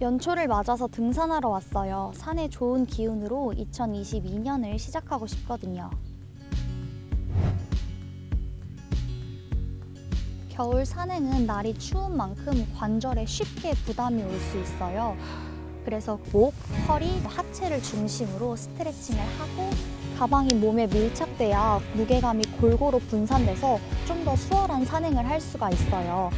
연초를 맞아서 등산하러 왔어요. 산의 좋은 기운으로 2022년을 시작하고 싶거든요. 겨울 산행은 날이 추운 만큼 관절에 쉽게 부담이 올 수 있어요. 그래서 목, 허리, 하체를 중심으로 스트레칭을 하고 가방이 몸에 밀착돼야 무게감이 골고루 분산돼서 좀 더 수월한 산행을 할 수가 있어요.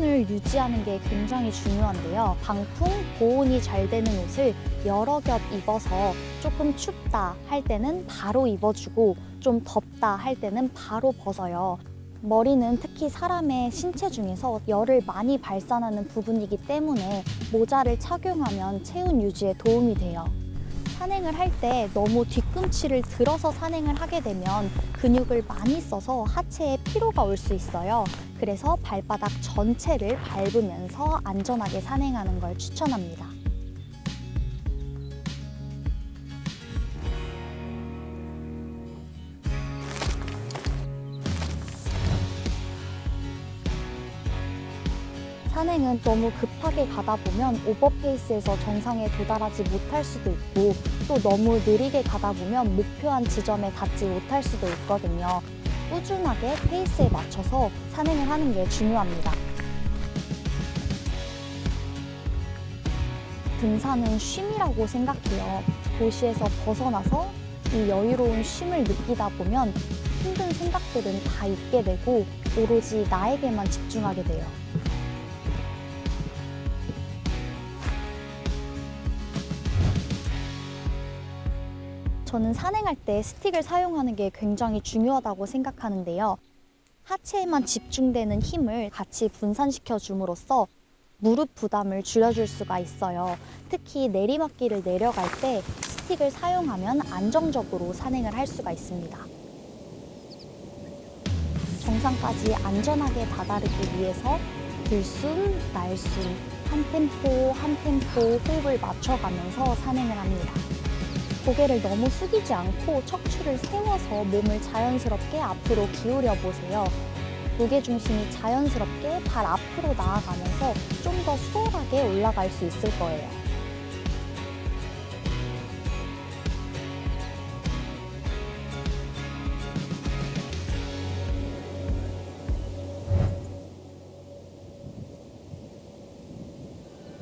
체온을 유지하는 게 굉장히 중요한데요. 방풍, 보온이 잘 되는 옷을 여러 겹 입어서 조금 춥다 할 때는 바로 입어주고 좀 덥다 할 때는 바로 벗어요. 머리는 특히 사람의 신체 중에서 열을 많이 발산하는 부분이기 때문에 모자를 착용하면 체온 유지에 도움이 돼요. 산행을 할 때 너무 뒤꿈치를 들어서 산행을 하게 되면 근육을 많이 써서 하체에 피로가 올 수 있어요. 그래서 발바닥 전체를 밟으면서 안전하게 산행하는 걸 추천합니다. 산행은 너무 급하게 가다 보면 오버페이스에서 정상에 도달하지 못할 수도 있고 또 너무 느리게 가다 보면 목표한 지점에 닿지 못할 수도 있거든요. 꾸준하게 페이스에 맞춰서 산행을 하는 게 중요합니다. 등산은 쉼이라고 생각해요. 도시에서 벗어나서 이 여유로운 쉼을 느끼다 보면 힘든 생각들은 다 잊게 되고 오로지 나에게만 집중하게 돼요. 저는 산행할 때 스틱을 사용하는 게 굉장히 중요하다고 생각하는데요. 하체에만 집중되는 힘을 같이 분산시켜 줌으로써 무릎 부담을 줄여줄 수가 있어요. 특히 내리막길을 내려갈 때 스틱을 사용하면 안정적으로 산행을 할 수가 있습니다. 정상까지 안전하게 다다르기 위해서 들숨, 날숨, 한 템포, 한 템포 호흡을 맞춰가면서 산행을 합니다. 고개를 너무 숙이지 않고 척추를 세워서 몸을 자연스럽게 앞으로 기울여 보세요. 무게 중심이 자연스럽게 발 앞으로 나아가면서 좀 더 수월하게 올라갈 수 있을 거예요.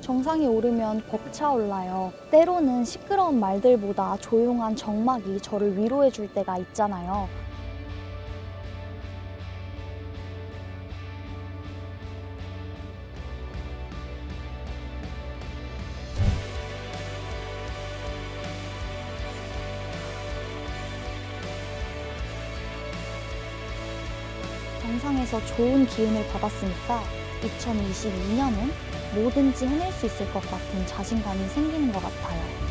정상에 오르면 벅차올라요. 때로는 시끄러운 말들보다 조용한 정막이 저를 위로해 줄 때가 있잖아요. 정상에서 좋은 기운을 받았으니까 2022년은 뭐든지 해낼 수 있을 것 같은 자신감이 생기는 것 같아요.